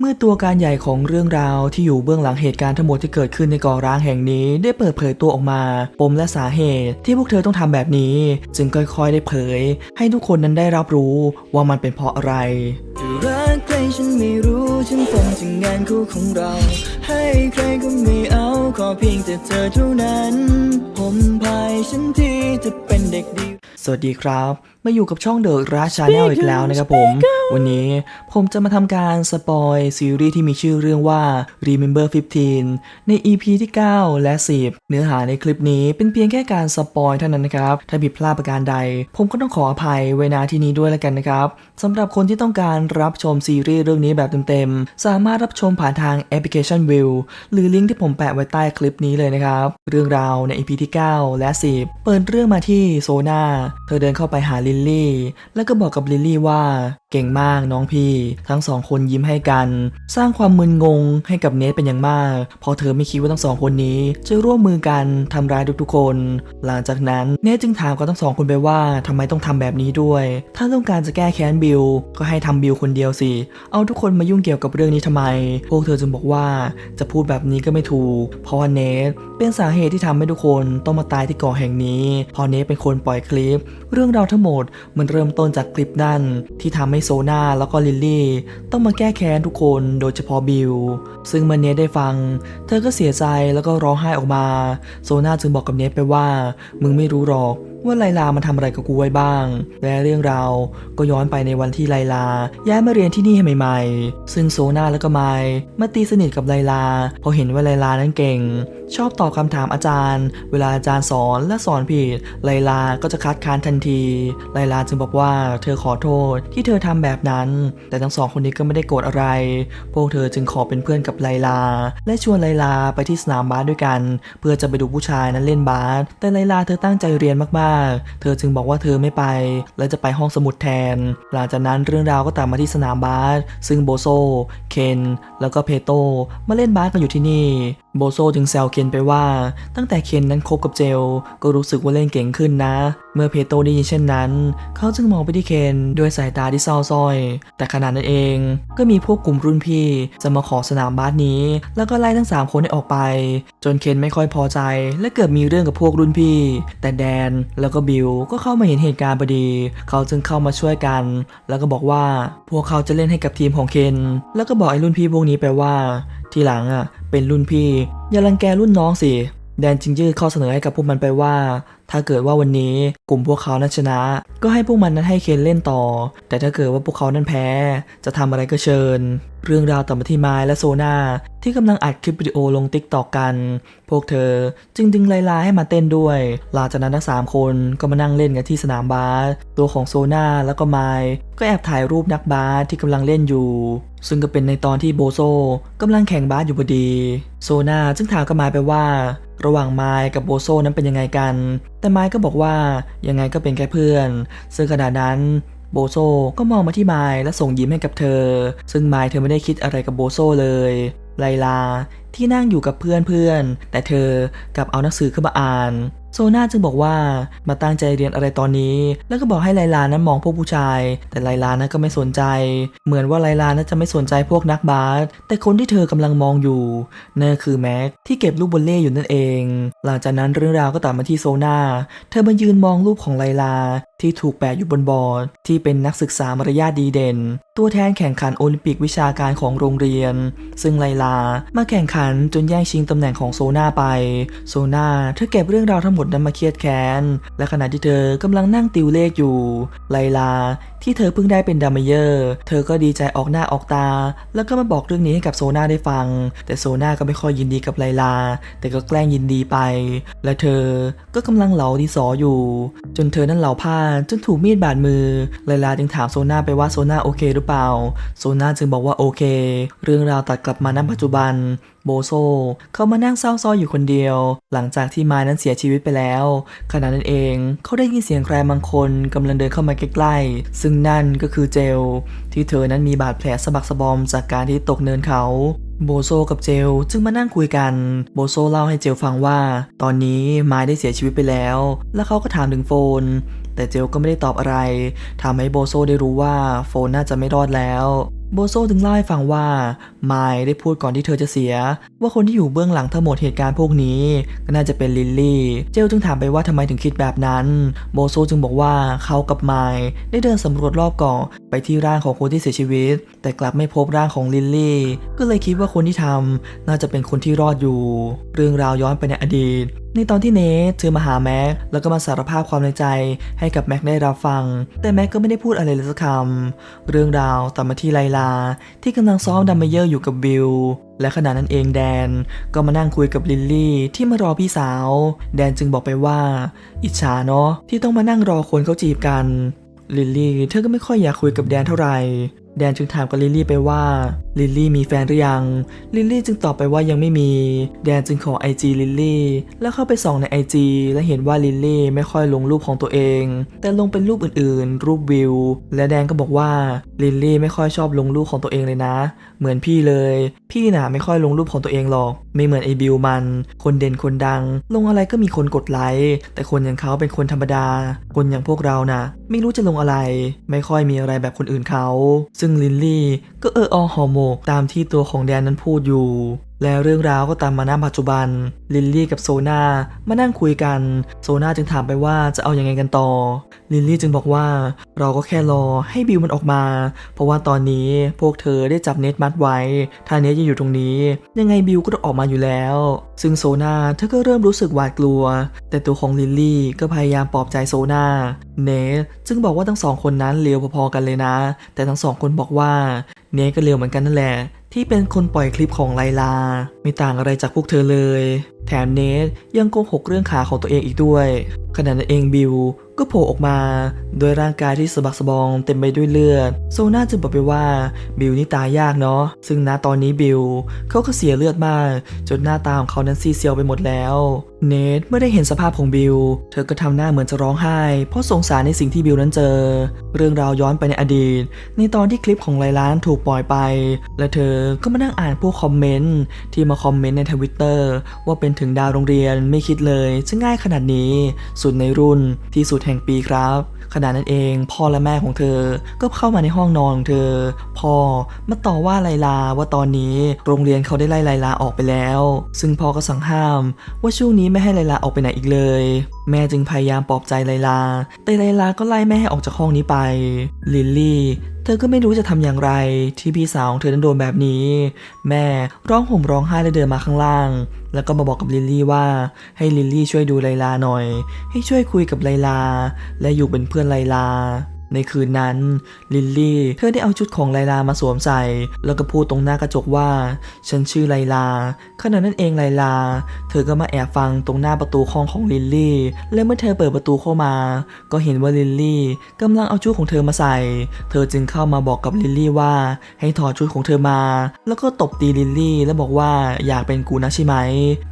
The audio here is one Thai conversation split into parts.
เมื่อตัวการใหญ่ของเรื่องราวที่อยู่เบื้องหลังเหตุการณ์ทั้งหมดที่เกิดขึ้นในก่อร้างแห่งนี้ ได้เปิดเผยตัวออกมา ปมและสาเหตุที่พวกเธอต้องทำแบบนี้ จึงค่อยๆได้เผย ให้ทุกคนนั้นได้รับรู้ว่ามันเป็นเพราะอะไรจะรักใครฉันไม่รู้ฉันคงจะงานคู่ของเรา ให้ใครก็ไม่เอาขอเพียงแต่เธอเท่านั้น ผมพายฉันที่จะเป็นเด็กดี สวัสดีครับ มาอยู่กับช่องเดอะราชาแนลอีกแล้วนะครับผม วันนี้ผมจะมาทำการสปอยซีรีส์ที่มีชื่อเรื่องว่า Remember 15 ใน EP ที่ 9 และ 10 เนื้อหาในคลิปนี้เป็นเพียงแค่การสปอยเท่านั้นนะครับ ถ้าผิดพลาดประการใด ผมก็ต้องขออภัยไว้ณที่นี้ด้วยแล้วกันนะครับสำหรับคนที่ต้องการรับชมซีรีส์เรื่องนี้แบบเต็มๆ สามารถรับชมผ่านทางแอปพลิเคชัน View หรือลิงก์ที่ผมแปะไว้ใต้คลิปนี้เลยนะครับ เรื่องราวใน EP ที่ 9 และ 10 เปิดเรื่องมาที่โซนาเธอเดินเข้าไปหาลิลลี่ แล้วก็บอกกับลิลลี่ว่า เก่งมากน้องพี่ ทั้งสองคนยิ้มให้กัน สร้างความมึนงงให้กับเนทเป็นอย่างมากพราะเธอไม่คิดว่าทั้งสองคนนี้ จะร่วมมือกันทำร้ายทุกๆคน หลังจากนั้นเนทจึงถามกับทั้งสองคนไปว่าทำไมต้องทำแบบนี้ด้วย ถ้าต้องการจะแก้แค้นบิลก็ให้ทำบิลคนเดียวสิ เอาทุกคนมายุ่งเกี่ยวกับเรื่องนี้ทำไม พวกเธอจึงบอกว่าจะพูดแบบนี้ก็ไม่ถูก เพราะว่าเนทเป็นสาเหตุที่ทำให้ทุกคนต้องมาตายที่เกาะแห่งนี้ พอเนทเป็นคนปล่อยคลิป เรื่องราวทั้งหมดมันเริ่มต้นจากคลิปนั่นที่ทำให้โซนาแล้วก็ลิลลี่ ต้องมาแก้แค้นทุกคนโดยเฉพาะบิลซึ่งเมื่อเนทได้ฟัง เธอก็เสียใจแล้วก็ร้องไห้ออกมา โซนาจึงบอกกับเนทไปว่า มึงไม่รู้หรอก ว่าไลลามันทำอะไรกับกูไว้บ้าง และเรื่องราวก็ย้อนไปในวันที่ไลลา ย้ายมาเรียนที่นี่ใหม่ ๆ ซึ่งโซนาและก็ไมมาตีสนิทกับไลลาเพราะเห็นว่าไลลานั้นเก่ง ชอบตอบคำถามอาจารย์ เวลาอาจารย์สอนและสอนผิดไลลาก็จะคัดค้านทันทีไลลาจึงบอกว่าเธอขอโทษที่เธอทำแบบนั้น แต่ทั้งสองคนนี้ก็ไม่ได้โกรธอะไร พวกเธอจึงขอเป็นเพื่อนกับไลลา และชวนไลลาไปที่สนามบาสด้วยกัน เพื่อจะไปดูผู้ชายนั้นเล่นบาสแต่ไลลาเธอตั้งใจเรียนมากๆเธอจึงบอกว่าเธอไม่ไป และจะไปห้องสมุดแทน หลังจากนั้นเรื่องราวก็ตามมาที่สนามบาสซึ่งโบโซ เคน แล้วก็เพโตมาเล่นบาสกันอยู่ที่นี่ โบโซจึงแซวเคนไปว่า ตั้งแต่เคนนั้นคบกับเจล ก็รู้สึกว่าเล่นเก่งขึ้นนะ เมื่อเพโตได้ยินเช่นนั้น เขาจึงมองไปที่เคนด้วยสายตาที่เศร้าส้อย แต่ขณะนั้นเองก็มีพวกกลุ่มรุ่นพี่จะมาขอสนามบาสนี้ แล้วก็ไล่ทั้ง 3 คนให้ออกไป จนเคนไม่ค่อยพอใจ และเกิดมีเรื่องกับพวกรุ่นพี่ แต่แดนแล้วก็บิลก็เข้ามาเห็นเหตุการณ์พอดี เขาจึงเข้ามาช่วยกัน แล้วก็บอกว่าพวกเขาจะเล่นให้กับทีมของเคน แล้วก็บอกไอ้รุ่นพี่พวกนี้ไปว่าทีหลังอะ เป็นรุ่นพี่ อย่ารังแกรุ่นน้องสิ แดนจึงยื่นข้อเสนอให้กับพวกมันไปว่า ถ้าเกิดว่าวันนี้กลุ่มพวกเขานั้นชนะ ก็ให้พวกมันนั้นให้เคนเล่นต่อ แต่ถ้าเกิดว่าพวกเขานั้นแพ้ จะทำอะไรก็เชิญ เรื่องราวต่อมาที่ไมล์และโซนาที่กำลังอัดคลิปวิดีโอลงติ๊กตอกกัน พวกเธอจึงดึงไลลาให้มาเต้นด้วย หลังจากนั้นทั้งสามคนก็มานั่งเล่นกันที่สนามบาสตัวของโซนาแล้วก็ไมล์ก็แอบถ่ายรูปนักบาสที่กำลังเล่นอยู่ ซึ่งก็เป็นในตอนที่โบโซกำลังแข่งบาสอยู่พอดี โซนาจึงถามกับไมล์ไปว่า ระหว่างไมล์กับโบโซนั้นเป็นยังไงกัน แต่ไมล์ก็บอกว่ายังไงก็เป็นแค่เพื่อน ซึ่งขณะนั้น โบโซก็มองมาที่ไมล์และส่งยิ้มให้กับเธอ ซึ่งไมล์เธอไม่ได้คิดอะไรกับโบโซเลย ไลลาที่นั่งอยู่กับเพื่อนเพื่อนๆ แต่เธอกลับเอาหนังสือขึ้นมาอ่าน โซนาจึงบอกว่ามาตั้งใจเรียนอะไรตอนนี้ แล้วก็บอกให้ไลลานั้นมองพวกผู้ชาย แต่ไลลานั้นก็ไม่สนใจ เหมือนว่าไลลานั้นจะไม่สนใจพวกนักบาสแต่คนที่เธอกำลังมองอยู่นั่นคือแม็กที่เก็บลูกบอลเล่อยู่นั่นเอง หลังจากนั้นเรื่องราวก็ตัดมาที่โซนาเธอมายืนมองรูปของไลลาที่ถูกแปะอยู่บนบอร์ด ที่เป็นนักศึกษามารยาทดีเด่น ตัวแทนแข่งขันโอลิมปิกวิชาการของโรงเรียน ซึ่งไลลามาแข่งขันจนแย่งชิงตำแหน่งของโซนาไป โซนาเธอเก็บเรื่องราวทั้งหมดนั้นมาเครียดแค้น และขณะที่เธอกำลังนั่งติวเลขอยู่ ไลลา ที่เธอเพิ่งได้เป็นดัมเมเยอร์ เธอก็ดีใจออกหน้าออกตา แล้วก็มาบอกเรื่องนี้ให้กับโซนาได้ฟัง แต่โซนาก็ไม่ค่อยยินดีกับไลลา แต่ก็แกล้งยินดีไป และเธอก็กำลังเหลาดินสออยู่ จนเธอนั้นเหลาผ้าจนถูกมีดบาดมือ ไลลาจึงถามโซนาไปว่าโซนาโอเคหรือเปล่า โซนาจึงบอกว่าโอเค เรื่องราวตัดกลับมาณปัจจุบัน โบโซ เขามานั่งเศร้าซ้อยอยู่คนเดียว หลังจากที่ไม้นั้นเสียชีวิตไปแล้ว ขณะนั้นเองเขาได้ยินเสียงใครบางคนกำลังเดินเข้ามาใกล้ๆ ซึ่งนั่นก็คือเจล ที่เธอนั้นมีบาดแผลสะบักสะบอมจากการที่ตกเนินเขาโบโซกับเจลจึงมานั่งคุยกัน โบโซเล่าให้เจลฟังว่า ตอนนี้ไม้ได้เสียชีวิตไปแล้ว แล้วเขาก็ถามถึงโฟน แต่เจลก็ไม่ได้ตอบอะไรทำให้โบโซได้รู้ว่าโฟนน่าจะไม่รอดแล้ว โบโซจึงเล่าให้ฟังว่าไมล์ได้พูดก่อนที่เธอจะเสีย ว่าคนที่อยู่เบื้องหลังทั้งหมดเหตุการณ์พวกนี้ ก็น่าจะเป็นลิลลี่ เจลจึงถามไปว่าทำไมถึงคิดแบบนั้น โบโซจึงบอกว่าเขากับไมล์ได้เดินสำรวจรอบเกาะไปที่ร่างของคนที่เสียชีวิต แต่กลับไม่พบร่างของลิลลี่ ก็เลยคิดว่าคนที่ทำน่าจะเป็นคนที่รอดอยู่ เรื่องราวย้อนไปในอดีต ในตอนที่เนทเธอมาหาแม็กแล้วก็มาสารภาพความในใจให้กับแม็กได้รับฟัง แต่แม็กก็ไม่ได้พูดอะไรเลยสักคำเรื่องราวตัดมาที่ไลลา ที่กำลังซ้อมดัมเมเยอร์อยู่กับบิลและขณะนั้นเองแดนก็มานั่งคุยกับลิลลี่ที่มารอพี่สาว แดนจึงบอกไปว่า อิจฉาเนาะที่ต้องมานั่งรอคนเขาจีบกันลิลลี่เธอก็ไม่ค่อยอยากคุยกับแดนเท่าไหร่ แดนจึงถามกับลิลลี่ไปว่าลิลลี่มีแฟนหรือยัง ลิลลี่จึงตอบไปว่ายังไม่มี แดนจึงขอ IG ลิลลี่ แล้วเข้าไปส่องใน IG และเห็นว่าลิลลี่ไม่ค่อยลงรูปของตัวเอง แต่ลงเป็นรูปอื่นๆ รูปวิว และแดนก็บอกว่าลิลลี่ไม่ค่อยชอบลงรูปของตัวเองเลยนะ เหมือนพี่เลย พี่น่ะไม่ค่อยลงรูปของตัวเองหรอก ไม่เหมือนไอบิวมัน คนเด่นคนดัง ลงอะไรก็มีคนกดไลค์แต่คนอย่างเขาเป็นคนธรรมดา คนอย่างพวกเราน่ะ ไม่รู้จะลงอะไร ไม่ค่อยมีอะไรแบบคนอื่นเขา ซึ่งลินลี่ก็เอออหอโมกตามที่ตัวของแดนนั้นพูดอยู่แล้วเรื่องราวก็ตามมาณปัจจุบัน ลิลลี่กับโซนามานั่งคุยกัน โซนาจึงถามไปว่าจะเอาอยัางไงกันต่อ ลิลลี่จึงบอกว่าเราก็แค่รอให้บิวมันออกมา เพราะว่าตอนนี้พวกเธอได้จับเน็ตมัดไว้ ถ้าเน็ตยังอยู่ตรงนี้ ยังไงบิวก็ต้องออกมาอยู่แล้ว ซึ่งโซนาเธอก็เริ่มรู้สึกหวาดกลัว แต่ตัวของลิลลี่ก็พยายามปลอบใจโซนาเนทจึงบอกว่าทั้งสองคนนั้นเลวพอๆกันเลยนะ แต่ทั้งสองคนบอกว่าเนทก็เลวเหมือนกันนั่นแหละ ที่เป็นคนปล่อยคลิปของไลลา ไม่ต่างอะไรจากพวกเธอเลย แถมเนทยังโกหกเรื่องขาของตัวเองอีกด้วย ขณะนั้นเองบิวก็โผล่ออกมาโดยร่างกายที่สะบักสะบอมเต็มไปด้วยเลือด โซน่าจึงบอกไปว่าบิวนี่ตายยากเนาะซึ่งณตอนนี้บิวเขาก็เสียเลือดมาก จนหน้าตาของเขานั้นซีเซียวไปหมดแล้ว เนทเมื่อได้เห็นสภาพของบิวเธอก็ทำหน้าเหมือนจะร้องไห้ เพราะสงสารในสิ่งที่บิวนั้นเจอ เรื่องราวย้อนไปในอดีต ในตอนที่คลิปของไลลานถูกปล่อยไป และเธอก็มานั่งอ่านพวกคอมเมนต์ที่มาคอมเมนต์ในทวิตเตอร์ว่าเป็นถึงดาวโรงเรียนไม่คิดเลยจะง่ายขนาดนี้ สุดในรุ่นที่สุดแห่งปีครับขณะนั้นเองพ่อและแม่ของเธอก็เข้ามาในห้องนอนของเธอ พ่อมาต่อว่าไลลาว่าตอนนี้โรงเรียนเขาได้ไล่ไลลาออกไปแล้ว ซึ่งพ่อก็สั่งห้ามว่าช่วงนี้ไม่ให้ไลลาออกไปไหนอีกเลยแม่จึงพยายามปลอบใจไลลา แต่ไลลาก็ไล่แม่ให้ออกจากห้องนี้ไป ลิลลี่ เธอก็ไม่รู้จะทำอย่างไร ที่พี่สาวของเธอนั้นโดนแบบนี้ แม่ร้องห่มร้องไห้และเดินมาข้างล่าง แล้วก็มาบอกกับลิลลี่ว่า ให้ลิลลี่ช่วยดูไลลาหน่อย ให้ช่วยคุยกับไลลา และอยู่เป็นเพื่อนไลลา ในคืนนั้น ลิลลี่ เธอได้เอาชุดของไลลามาสวมใส่ แล้วก็พูดตรงหน้ากระจกว่า ฉันชื่อไลลาขณะนั้นเองไลลา เธอก็มาแอบฟังตรงหน้าประตูห้องของลิลลี่ และเมื่อเธอเปิดประตูเข้ามา ก็เห็นว่าลิลลี่กำลังเอาชุดของเธอมาใส่ เธอจึงเข้ามาบอกกับลิลลี่ว่า ให้ถอดชุดของเธอมา แล้วก็ตบตีลิลลี่ และบอกว่าอยากเป็นกูนะใช่ไหม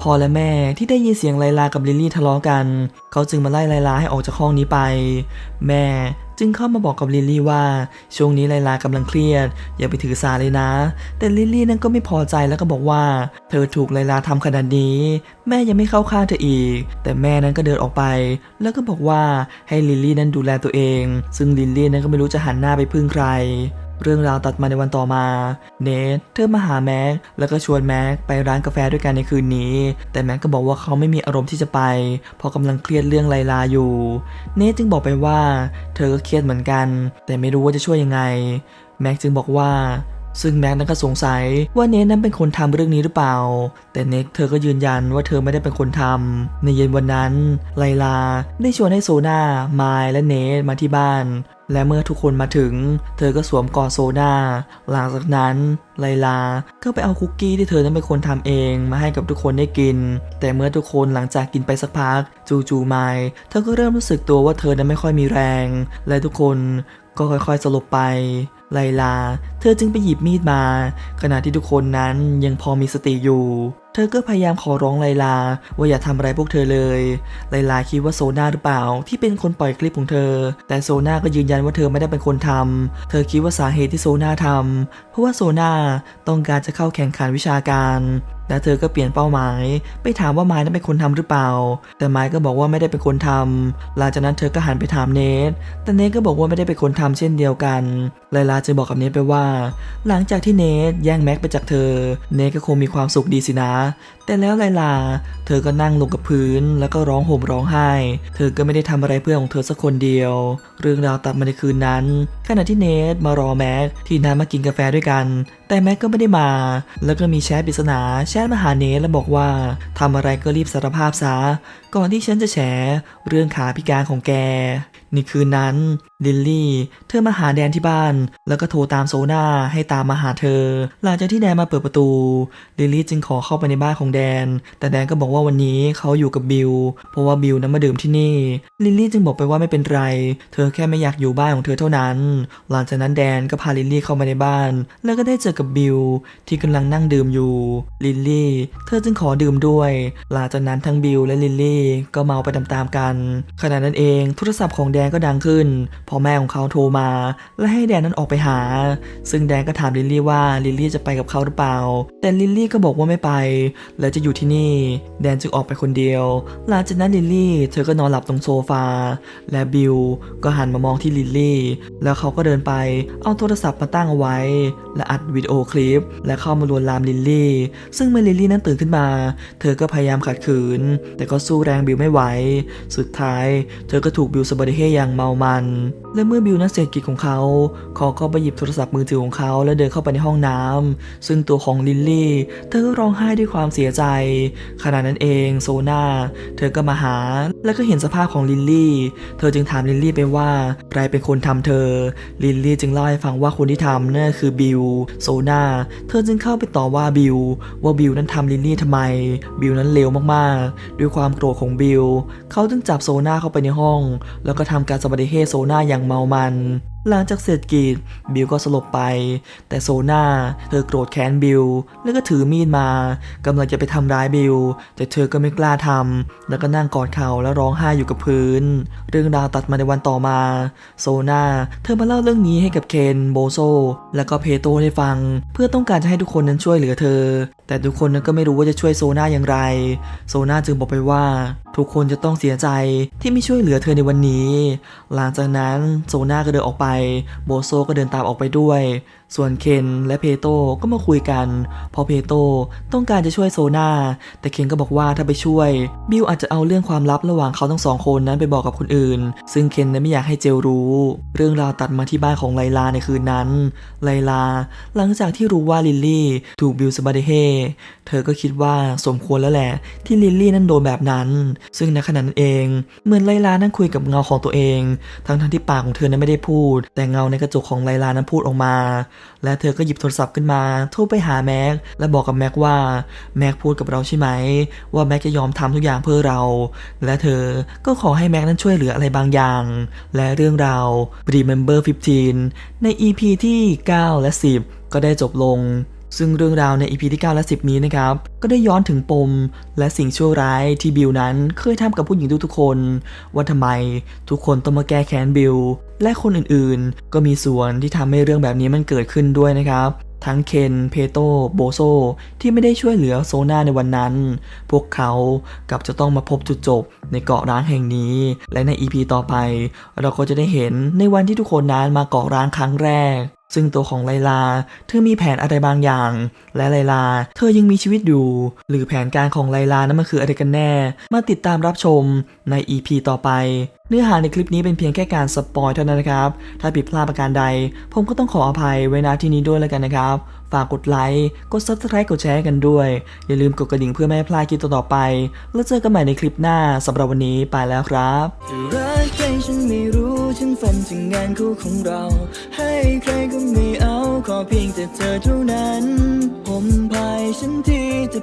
พ่อและแม่ที่ได้ยินเสียงไลลากับลิลลี่ทะเลาะกัน เขาจึงมาไล่ไลลาให้ออกจากห้องนี้ไป แม่ จึงเข้ามาบอกกับลิลลี่ว่า ช่วงนี้ไลลากำลังเครียด อย่าไปถือสาเลยนะ แต่ลิลลี่นั้นก็ไม่พอใจแล้วก็บอกว่า เธอถูกไลลาทำขนาดนี้ แม่ยังไม่เข้าข้างเธออีก แต่แม่นั้นก็เดินออกไป แล้วก็บอกว่าให้ลิลลี่นั้นดูแลตัวเอง ซึ่งลิลลี่นั้นก็ไม่รู้จะหันหน้าไปพึ่งใคร เรื่องราวตัดมาในวันต่อมา เนทเธอมาหาแม็กแล้วก็ชวนแม็กไปร้านกาแฟด้วยกันในคืนนี้ แต่แม็กก็บอกว่าเขาไม่มีอารมณ์ที่จะไป เพราะกำลังเครียดเรื่องไลลาอยู่ เนทจึงบอกไปว่า เธอก็เครียดเหมือนกัน แต่ไม่รู้ว่าจะช่วยยังไง แม็กจึงบอกว่า ซึ่งแม็กนั้นก็สงสัยว่าเนทนั้นเป็นคนทำเรื่องนี้หรือเปล่า แต่เน็กเธอก็ยืนยันว่าเธอไม่ได้เป็นคนทำในเย็นวันนั้น ไลลาได้ชวนให้โซนาไมายและเนทมาที่บ้าน และเมื่อทุกคนมาถึง เธอก็สวมกอดโซนาหลังจากนั้น ไลลาก็ไปเอาคุกกี้ที่เธอนั้นเป็นคนทำเองมาให้กับทุกคนได้กิน แต่เมื่อทุกคนหลังจากกินไปสักพัก จู่ๆไมายเธอก็เริ่มรู้สึกตัวว่าเธอนั้นไม่ค่อยมีแรง และทุกคนก็ค่อยๆสลบไป ไลลา เธอจึงไปหยิบมีดมา ขณะที่ทุกคนนั้นยังพอมีสติอยู่ เธอก็พยายามขอร้องไลลา ว่าอย่าทำอะไรพวกเธอเลย ไลลาคิดว่าโซนาหรือเปล่าที่เป็นคนปล่อยคลิปของเธอ แต่โซนาก็ยืนยันว่าเธอไม่ได้เป็นคนทำ เธอคิดว่าสาเหตุที่โซนาทำเพราะว่าโซนาต้องการจะเข้าแข่งขันวิชาการ และเธอก็เปลี่ยนเป้าหมาย ไปถามว่าไม้นั้นเป็นคนทำหรือเปล่า แต่ไม้ก็บอกว่าไม่ได้เป็นคนทำหลังจากนั้นเธอก็หันไปถามเนทแต่เนทก็บอกว่าไม่ได้เป็นคนทำเช่นเดียวกันไลลาจึงบอกกับเนทไปว่า หลังจากที่เนทแย่งแม็กไปจากเธอ เนทก็คงมีความสุขดีสินะ แต่แล้วไลลา เธอก็นั่งลงกับพื้น แล้วก็ร้องห่มร้องไห้ เธอก็ไม่ได้ทำอะไรเพื่อนของเธอสักคนเดียว เรื่องราวตัดมาในคืนนั้น ขณะที่เนทมารอแม็กที่นัดมากินกาแฟด้วยกัน แต่แม็กก็ไม่ได้มา แล้วก็มีแชทปริศนาแชทมาหาเนทแล้วบอกว่าทำอะไรก็รีบสารภาพซะก่อนที่ฉันจะแฉเรื่องขาพิการของแกในคืนนั้น ลิลลี่ เธอมาหาแดนที่บ้าน แล้วก็โทรตามโซนาให้ตามมาหาเธอ หลังจากที่แดนมาเปิดประตู ลิลลี่จึงขอเข้าไปในบ้านของแดน แต่แดนก็บอกว่าวันนี้เขาอยู่กับบิล เพราะว่าบิลนั้นมาดื่มที่นี่ ลิลลี่จึงบอกไปว่าไม่เป็นไร เธอแค่ไม่อยากอยู่บ้านของเธอเท่านั้น หลังจากนั้นแดนก็พาลิลลี่เข้ามาในบ้าน แล้วก็ได้เจอกับบิลที่กำลังนั่งดื่มอยู่ ลิลลี่ เธอจึงขอดื่มด้วย หลังจากนั้นทั้งบิลและลิลลี่ก็เมาไปตามๆกัน ขณะนั้นเองโทรศัพท์ของแดดนก็ดังขึ้น พอแม่ของเขาโทรมา และให้แดนนั้นออกไปหา ซึ่งแดนก็ถามลิลลี่ว่าลิลลี่จะไปกับเขาหรือเปล่า แต่ลิลลี่ก็บอกว่าไม่ไป และจะอยู่ที่นี่ แดนจึงออกไปคนเดียว หลังจากนั้นลิลลี่เธอก็นอนหลับตรงโซฟา และบิลก็หันมามองที่ลิลลี่ แล้วเขาก็เดินไป เอาโทรศัพท์มาตั้งเอาไว้ และอัดวิดีโอคลิป และเข้ามาลวนลามลิลลี่ ซึ่งเมื่อลิลลี่นั้นตื่นขึ้นมา เธอก็พยายามขัดขืน แต่ก็สู้แรงบิลไม่ไหว สุดท้าย เธอก็ถูกบิลสบอดิเฮอย่างเมามัน และเมื่อบิวนั้นเสร็จกิจของเขาเขาก็ไปหยิบโทรศัพท์มือถือของเขาแล้วเดินเข้าไปในห้องน้ำซึ่งตัวของลิลลี่ เธอก็ร้องไห้ด้วยความเสียใจ ขณะนั้นเองโซนาเธอก็มาหาแล้วก็เห็นสภาพของลิลลี่ เธอจึงถามลิลลี่ไปว่าใครเป็นคนทำเธอ ลิลลี่จึงเล่าให้ฟังว่าคนที่ทำนั่นคือบิลโซนาเธอจึงเข้าไปต่อว่าบิลว่าบิลนั้นทำลิลลี่ทำไม บิลนั้นเลวมากๆ ด้วยความโกรธของบิลเขาจึงจับโซนาเข้าไปในห้อง แล้วก็ทำการสบัติเฮโซนาอย่างเมามัน หลังจากเสร็จกิจบิลก็สลบไป แต่โซนาเธอโกรธแค้นบิลแล้วก็ถือมีดมากำลังจะไปทำร้ายบิลแต่เธอก็ไม่กล้าทำแล้วก็นั่งกอดเข่าแล้วร้องไห้อยู่กับพื้น เรื่องราวตัดมาในวันต่อมา โซนาเธอมาเล่าเรื่องนี้ให้กับเคนโบโซแล้วก็เพโตได้ฟัง เพื่อต้องการจะให้ทุกคนนั้นช่วยเหลือเธอ แต่ทุกคนนั้นก็ไม่รู้ว่าจะช่วยโซนาอย่างไร โซนาจึงบอกไปว่า ทุกคนจะต้องเสียใจที่ไม่ช่วยเหลือเธอในวันนี้ หลังจากนั้นโซนาก็เดินออกไป โบโซก็เดินตามออกไปด้วย ส่วนเคนและเพโตก็มาคุยกัน พอเพโตต้องการจะช่วยโซนาแต่เคนก็บอกว่าถ้าไปช่วย บิลอาจจะเอาเรื่องความลับระหว่างเขาทั้งสองคนนั้นไปบอกกับคนอื่น ซึ่งเคนนั้นไม่อยากให้เจลรู้ เรื่องราวตัดมาที่บ้านของไลลาในคืนนั้น ไลลา หลังจากที่รู้ว่าลิลลี่ถูกบิลสบาเดเฮเธอก็คิดว่าสมควรแล้วแหละ ที่ลิลลี่นั้นโดนแบบนั้น ซึ่งในขณะนั้นเอง เหมือนไลลานั้นคุยกับเงาของตัวเอง ทั้งทั้งที่ปากของเธอนั้นไม่ได้พูด แต่เงาในกระจกของไลลานั้นพูดออกมาและเธอก็หยิบโทรศัพท์ขึ้นมาโทรไปหาแม็กและบอกกับแม็กว่าแม็กพูดกับเราใช่ไหม ว่าแม็กจะยอมทำทุกอย่างเพื่อเรา และเธอก็ขอให้แม็กนั้นช่วยเหลืออะไรบางอย่าง และเรื่องราว Remember 15 ใน EP ที่ 9 และ 10 ก็ได้จบลง ซึ่งเรื่องราวใน EP ที่ 9 และ 10 นี้นะครับ ก็ได้ย้อนถึงปม และสิ่งชั่วร้ายที่บิลนั้นเคยทำกับผู้หญิงทุกๆคน ว่าทำไมทุกคนต้องมาแก้แค้นบิล และคนอื่นๆ ก็มีส่วนที่ทำให้เรื่องแบบนี้มันเกิดขึ้นด้วยนะครับ ทั้งเคน เพโต โบโซ ที่ไม่ได้ช่วยเหลือโซนาในวันนั้น พวกเขากับจะต้องมาพบจุดจบในเกาะร้างแห่งนี้ และใน EP ต่อไป เราก็จะได้เห็นในวันที่ทุกคนนั้นมาเกาะร้างครั้งแรก ซึ่งตัวของไลลา เธอมีแผนอะไรบางอย่าง และไลลา เธอยังมีชีวิตอยู่ หรือแผนการของไลลานั้นมันคืออะไรกันแน่ มาติดตามรับชมใน EP ต่อไป เนื้อหาในคลิปนี้เป็นเพียงแค่การสปอยเท่านั้นนะครับ ถ้าผิดพลาดประการใด ผมก็ต้องขออภัยเวลาที่นี้ด้วยแล้วกันนะครับ ฝากกดไลค์ กดซับสไคร b e กดแชร์กันด้วย อย่าลืมกดกระดิ่งเพื่อไม่พลาดคลิปต่อไป แล้วเจอกันใหม่ในคลิปหน้าสำหรับวันนี้ไปแล้วครับรักใครฉันไม่รู้ฉันฝันถึงงานคู่ของเรา ให้ใครก็ไม่เอาขอเพียงแต่เธอเท่านั้น ผมพายฉันที่จะ